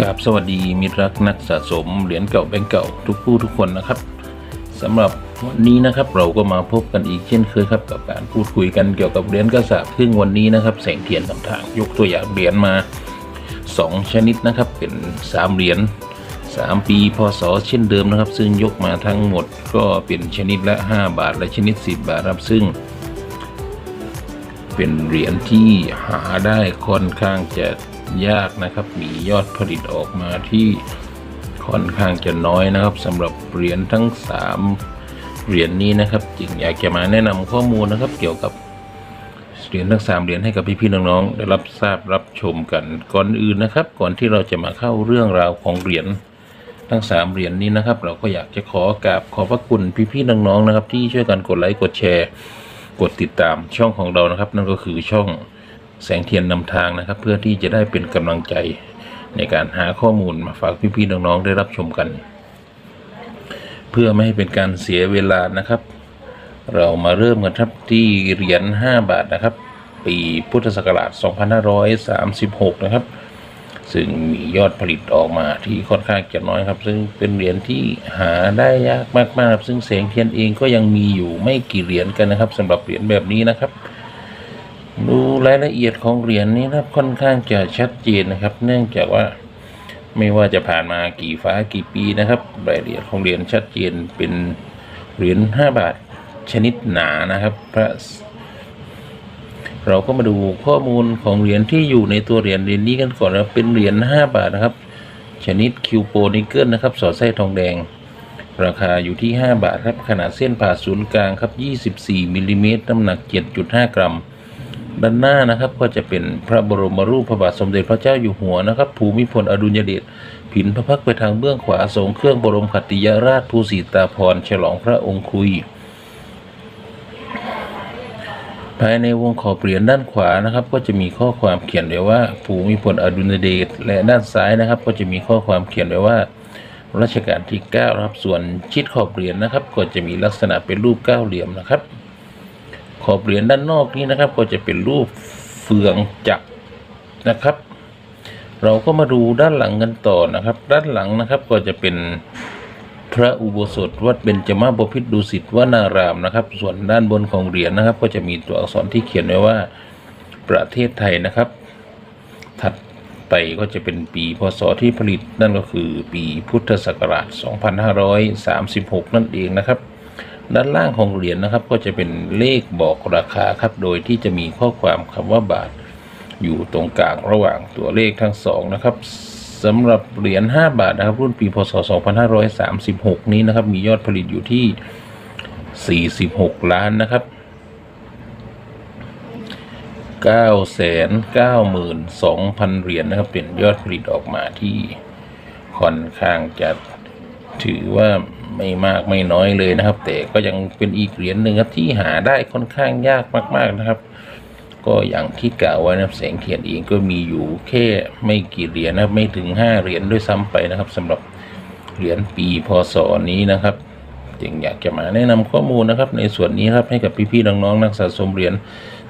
กราบสวัสดีมิตรรักนักสะสมเหรียญเก่าแบงก์เก่าทุกผู้ทุกคนนะครับสำหรับวันนี้นะครับเราก็มาพบกันอีกเช่นเคยครับกับการพูดคุยกันเกี่ยวกับเหรียญกระสาบซึ่งวันนี้นะครับแสงเทียนนำทางยกตัวอย่างเหรียญมา 2 ชนิดนะครับเป็น3เหรียญ3 ปีพศเช่นเดิมนะครับ ซึ่งยกมาทั้งหมดก็เป็นชนิดละ 5 บาท และชนิด 10 บาทครับซึ่ง เป็นเหรียญที่หาได้ค่อนข้างจะ ยากนะครับ มียอดผลิตออกมาที่ค่อนข้างจะน้อยนะครับสำหรับเหรียญทั้ง 3 เหรียญนี้นะครับ จึงอยากจะมาแนะนำข้อมูลนะครับ เกี่ยวกับเหรียญทั้ง 3 เหรียญให้กับพี่ๆน้องๆได้รับทราบรับชมกันก่อนอื่นนะครับ ก่อนที่เราจะมาเข้าเรื่องราวของเหรียญทั้ง 3 เหรียญนี้นะครับ เราก็อยากจะขอกราบขอบพระคุณพี่ๆน้องๆนะครับ ที่ช่วยกันกดไลค์กดแชร์ กดติดตามช่องของเรานะครับ นั่นก็คือช่อง แสงเทียนนำทางนะครับ เพื่อที่จะได้เป็นกำลังใจในการหาข้อมูลมาฝากพี่ๆน้องๆได้รับชมกัน เพื่อไม่ให้เป็นการเสียเวลานะครับ เรามาเริ่มกันครับที่เหรียญ5บาทนะครับ ปีพุทธศักราช 2536 นะครับ ซึ่งมียอดผลิตออกมาที่ค่อนข้างจะน้อยครับ ซึ่งเป็นเหรียญที่หาได้ยากมากๆครับซึ่งแสงเทียนเองก็ยังมีอยู่ไม่กี่เหรียญกันนะครับสำหรับเหรียญแบบนี้นะครับ ดูรายละเอียดของเหรียญนี้นะครับค่อนข้างจะชัดเจนนะครับ เนื่องจากว่าไม่ว่าจะผ่านมากี่ฟ้ากี่ปีนะครับรายละเอียดของเหรียญชัดเจนเป็นเหรียญ5บาทชนิดหนานะครับพระเราก็มาดูข้อมูลของเหรียญที่อยู่ในตัวเหรียญเหรียญนี้กันก่อนนะเป็นเหรียญ5บาทนะครับ ชนิดคิวโปนิเกิลนะครับสอดไส้ทองแดง ราคาอยู่ที่ 5 บาทครับขนาดเส้นผ่าศูนย์กลางครับ 24มิลลิเมตรน้ำหนัก 7.5 กรัม ด้านหน้านะครับก็จะเป็นพระบรมรูปพระบาทสมเด็จพระเจ้าอยู่หัวนะครับ ภูมิพลอดุลยเดชผินพระพักตร์ไปทางเบื้องขวาทรงเครื่องบรมขัติยราชภูสีตาพรฉลองพระองค์คุย ภายในวงขอบเหรียญด้านขวานะครับ ก็จะมีข้อความเขียนไว้ว่า ภูมิพลอดุลยเดชและด้านซ้ายนะครับ ก็จะมีข้อความเขียนไว้ว่ารัชกาลที่9นะครับส่วนชิดขอบเหรียญนะครับ ก็จะมีลักษณะเป็นรูปเก้าเหลี่ยมนะครับ อบเหรียญด้านนอกนี้นะครับ ก็จะเป็นรูปเฟืองจักรนะครับ เราก็มาดูด้านหลังกันต่อนะครับ ด้านหลังนะครับก็จะเป็นพระอุโบสถวัดเบญจมาบพิตรดุสิตวนารามนะครับ ส่วนด้านบนของเหรียญนะครับ ก็จะมีตัวอักษรที่เขียนไว้ว่าประเทศไทยนะครับ ถัดไปก็จะเป็นปีพศที่ผลิตนั่นก็คือปีพุทธศักราช 2536 นั่นเองนะครับ ด้านล่างของเหรียญนะครับ ก็จะเป็นเลขบอกราคาครับ โดยที่จะมีข้อความคำว่าบาท อยู่ตรงกลางระหว่างตัวเลขทั้งสองนะครับสำหรับเหรียญ5บาทนะครับ รุ่นปีพศ 2536 นี้นะครับ มียอดผลิตอยู่ที่ 46 ล้านนะครับ 992,000 เหรียญนะครับ เป็นยอดผลิตออกมาที่ค่อนข้างจะถือว่า ไม่มากไม่น้อยเลยนะครับ แต่ก็ยังเป็นอีกเหรียญหนึ่งครับที่หาได้ค่อนข้างยากมาก ๆนะครับ ก็อย่างที่กล่าวไว้นะครับแสงเทียนเองก็มีอยู่แค่ไม่กี่เหรียญนะครับไม่ถึง5เหรียญด้วยซ้ำไปนะครับสำหรับเหรียญปีพศนี้นะครับจึงอยากจะมาแนะนำข้อมูลนะครับ ในส่วนนี้ครับให้กับพี่ๆน้องๆนักสะสมเหรียญ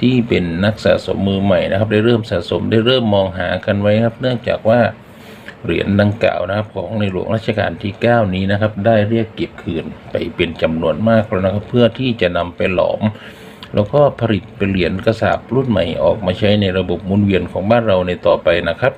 ที่เป็นนักสะสมมือใหม่นะครับ ได้เริ่มสะสมได้เริ่มมองหากันไว้ครับ เนื่องจากว่า เหรียญดังกล่าวนะครับของในหลวงรัชกาลที่ 9 นี้นะครับ ได้เรียกเก็บคืนไปเป็นจำนวนมากแล้วนะครับ เพื่อที่จะนำไปหลอม แล้วก็ผลิตเป็นเหรียญกระสาบรุ่นใหม่ออกมาใช้ในระบบหมุนเวียนของบ้านเราในต่อไปนะครับ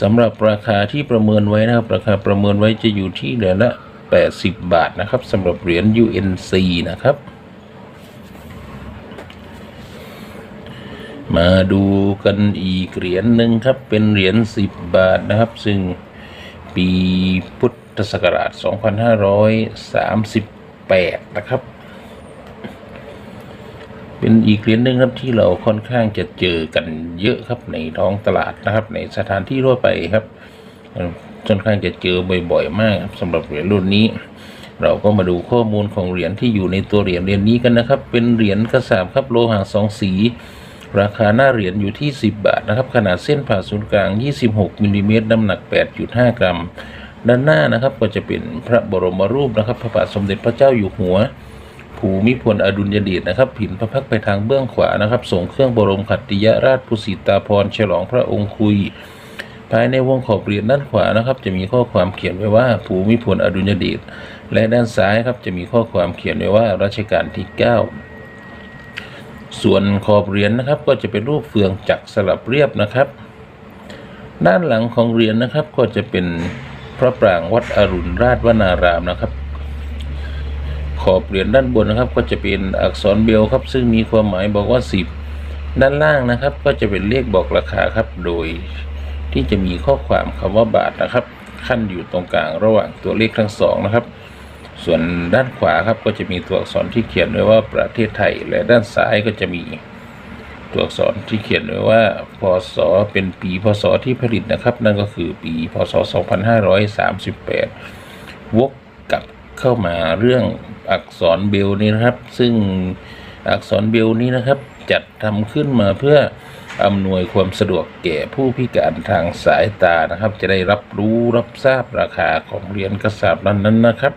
สำหรับราคาที่ประเมินไว้นะครับราคาประเมินไว้จะอยู่ที่เหรียญละ 80 บาทนะครับสำหรับเหรียญ UNC นะครับ มาดูกันอีกเหรียญหนึ่งครับ เป็นเหรียญ10บาทนะครับ ซึ่งปีพุทธศักราช 2538 นะครับ เป็นอีกเหรียญหนึ่งครับที่เราค่อนข้างจะเจอกันเยอะครับในท้องตลาดนะครับ ในสถานที่ทั่วไปครับค่อนข้างจะเจอบ่อยๆ มากครับสำหรับเหรียญรุ่นนี้ เราก็มาดูข้อมูลของเหรียญที่อยู่ในตัวเหรียญเหรียญนี้กันนะครับ เป็นเหรียญกระสาบครับโลหะสองสี ราคาหน้าเหรียญอยู่ที่ 10 บาทนะครับ ขนาดเส้นผ่าศูนย์กลาง 26มิลลิเมตรน้ำหนัก 8.5 กรัม ด้านหน้านะครับก็จะเป็นพระบรมรูปนะครับพระบาทสมเด็จพระเจ้าอยู่หัว ภูมิพลอดุลยเดชนะครับผินพระพักตร์ไปทางเบื้องขวานะครับส่งเครื่องบรมขัตติยราชภูสิตาพรฉลองพระองค์คุย ภายในวงขอบเหรียญด้านขวานะครับ จะมีข้อความเขียนไว้ว่าภูมิพลอดุลยเดชและด้านซ้ายครับจะมีข้อความเขียนไว้ว่ารัชกาลที่ 9 ส่วนขอบเหรียญนะครับ ก็จะเป็นรูปเฟืองจักรสลับเรียบนะครับ ด้านหลังของเหรียญนะครับก็จะเป็นพระปรางวัดอรุณราชวนารามนะครับ ขอบเหรียญด้านบนนะครับ ก็จะเป็นอักษรเบลครับ ซึ่งมีความหมายบอกว่า 10 ด้านล่างนะครับ ก็จะเป็นเลขบอกราคาครับ โดยที่จะมีข้อความคำว่าบาทนะครับ ขั้นอยู่ตรงกลางระหว่างตัวเลขทั้งสองนะครับ ส่วนด้านขวาครับก็จะมีตัวอักษรที่เขียนไว้ว่าประเทศไทย และด้านซ้ายก็จะมีตัวอักษรที่เขียนไว้ว่าพศเป็นปีพศที่ผลิตนะครับ นั่นก็คือปีพศ 2538 วกกลับเข้ามาเรื่องอักษรเบลนี้นะครับ ซึ่งอักษรเบลนี้นะครับ จัดทำขึ้นมาเพื่ออำนวยความสะดวกแก่ผู้พิการทางสายตานะครับ จะได้รับรู้รับทราบราคาของเหรียญกระสาบนั้นๆนะครับ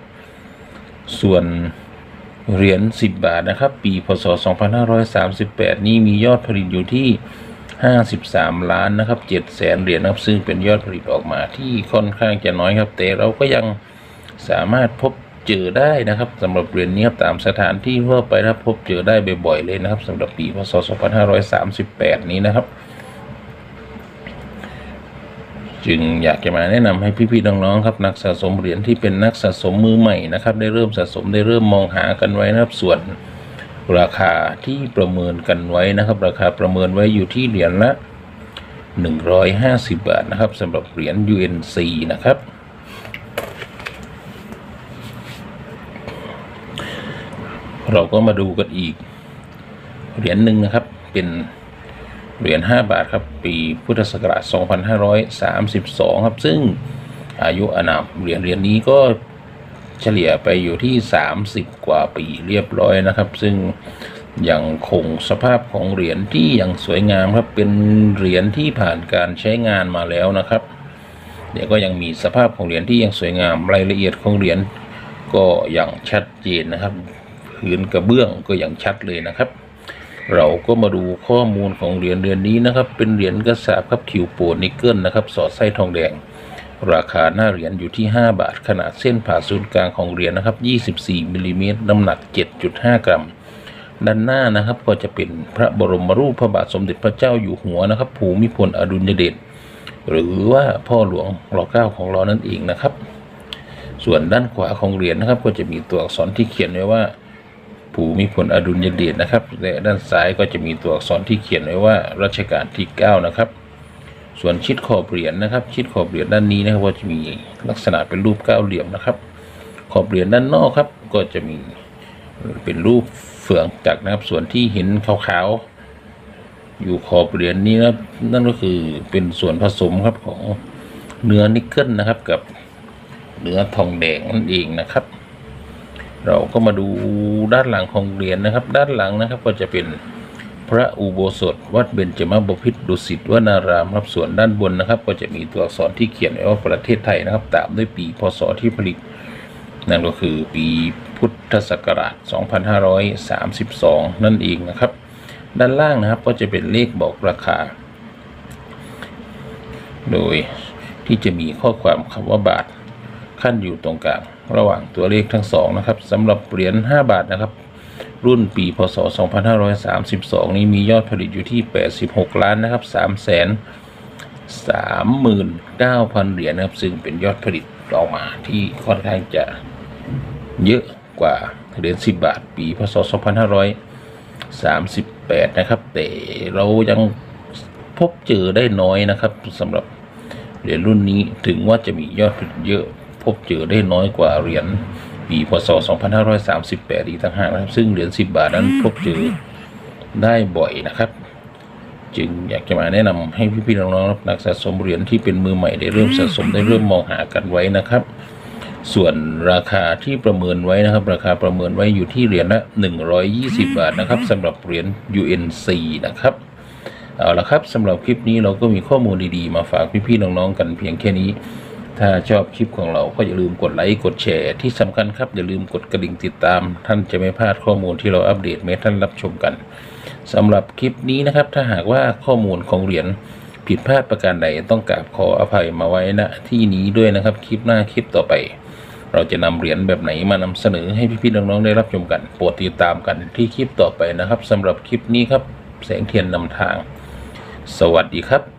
ส่วนเหรียญ10 บาทนะครับ ปีพศ 2538 นี้มียอดผลิตอยู่ที่ 53 ล้านนะครับ7แสนเหรียญนะครับซึ่งเป็นยอดผลิตออกมาที่ค่อนข้างจะน้อยครับแต่เราก็ยังสามารถพบเจอได้นะครับสำหรับเหรียญนี้ครับตามสถานที่ทั่วไปนะครับพบเจอได้บ่อยๆเลยนะครับสำหรับปีพศ 2538 นี้นะครับ จึงอยากจะมาแนะนำให้พี่ๆน้องๆครับนักสะสมเหรียญที่เป็นนักสะสมมือใหม่นะครับ ได้เริ่มสะสมได้เริ่มมองหากันไว้นะครับส่วนราคาที่ประเมินกันไว้นะครับ ราคาประเมินไว้อยู่ที่เหรียญละ 150 บาทนะครับสำหรับเหรียญ UNC นะครับ เราก็มาดูกันอีกเหรียญหนึ่งนะครับเป็น เหรียญ5บาทครับ ปีพุทธศักราช 2532 ครับ ซึ่งอายุอานามเหรียญเหรียญนี้ก็เฉลี่ยไปอยู่ที่ 30 กว่าปีเรียบร้อยนะครับ ซึ่งยังคงสภาพของเหรียญที่ยังสวยงามครับ เป็นเหรียญที่ผ่านการใช้งานมาแล้วนะครับ เดี๋ยวก็ยังมีสภาพของเหรียญที่ยังสวยงามรายละเอียดของเหรียญก็ยังชัดเจนนะครับพื้นกระเบื้องก็ยังชัดเลยนะครับ เราก็มาดูข้อมูลของเหรียญเรือนนี้นะครับ เป็นเหรียญกระสาบครับคิวโปรนิกเกิลนะครับ สอดไส้ทองแดง ราคาหน้าเหรียญอยู่ที่ 5 บาท ขนาดเส้นผ่าศูนย์กลางของเหรียญนะครับ 24มิลลิเมตรน้ำหนัก 7.5 กรัม ด้านหน้านะครับก็จะเป็นพระบรมรูปพระบาทสมเด็จพระเจ้าอยู่หัวนะครับ ภูมิพลอดุลยเดช หรือว่าพ่อหลวงรอเก้าของเรานั่นเองนะครับ ส่วนด้านขวาของเหรียญนะครับก็จะมีตัวอักษรที่เขียนไว้ว่า ภูมิพลอดุลยเดชนะครับ และด้านซ้ายก็จะมีตัวอักษรที่เขียนไว้ว่ารัชกาลที่ 9 นะครับ ส่วนชิดขอบเหรียญนะครับ ชิดขอบเหรียญด้านนี้นะครับก็จะมีลักษณะเป็นรูปเก้าเหลี่ยมนะครับ ขอบเหรียญด้านนอกครับ ก็จะมีเป็นรูปเฟืองจักรนะครับ ส่วนที่เห็นขาวๆอยู่ขอบเหรียญนี้นะนั่นก็คือเป็นส่วนผสมครับของเนื้อนิกเกิลนะครับกับเนื้อทองแดงนั่นเองนะครับ เราก็มาดูด้านหลังของเหรียญนะครับ ด้านหลังนะครับก็จะเป็นพระอุโบสถ วัดเบญจมบพิตรดุสิตวนารามรับส่วนด้านบนนะครับ ก็จะมีตัวอักษรที่เขียนไว้ว่าประเทศไทยนะครับ ตามด้วยปีพศที่ผลิตนั่นก็คือปีพุทธศักราช 2532 นั่นเองนะครับ ด้านล่างนะครับก็จะเป็นเลขบอกราคา โดยที่จะมีข้อความคำว่าบาท ขั้นอยู่ตรงกลางระหว่างตัวเลขทั้งสองนะครับสำหรับเหรียญ5บาทนะครับ รุ่นปีพศ 2532 นี้มียอดผลิตอยู่ที่ 86 ล้านนะครับ3แสน39,000 เหรียญนะครับ ซึ่งเป็นยอดผลิตออกมาที่ค่อนข้างจะเยอะกว่าเหรียญ10 บาท ปีพศ 2538 นะครับ แต่เรายังพบเจอได้น้อยนะครับสำหรับเหรียญรุ่นนี้ถึงว่าจะมียอดผลิตเยอะ พบเจอได้น้อยกว่าเหรียญปีพศ 2538 อีกต่างหากนะครับซึ่งเหรียญ10 บาทนั้นพบเจอได้บ่อยนะครับ จึงอยากจะมาแนะนำให้พี่ๆน้องๆนักสะสมเหรียญที่เป็นมือใหม่ได้เริ่มสะสมได้เริ่มมองหากันไว้นะครับ ส่วนราคาที่ประเมินไว้นะครับ ราคาประเมินไว้อยู่ที่เหรียญละ 120 บาทนะครับสำหรับเหรียญ UNC นะครับเอาละครับสำหรับคลิปนี้เราก็มีข้อมูลดีๆ มาฝากพี่ๆน้องๆกันเพียงแค่นี้ ถ้าชอบคลิปของเราก็อย่าลืมกดไลค์กดแชร์ที่สำคัญครับ อย่าลืมกดกระดิ่งติดตาม ท่านจะไม่พลาดข้อมูลที่เราอัปเดตให้ท่านรับชมกันสำหรับคลิปนี้นะครับ ถ้าหากว่าข้อมูลของเหรียญผิดพลาดประการใดต้องกราบขออภัยมาไว้ณที่นี้ด้วยนะครับคลิปหน้าคลิปต่อไป เราจะนำเหรียญแบบไหนมานำเสนอให้พี่ๆน้องๆได้รับชมกันโปรดติดตามกันที่คลิปต่อไปนะครับสำหรับคลิปนี้ครับแสงเทียนนำทาง สวัสดีครับ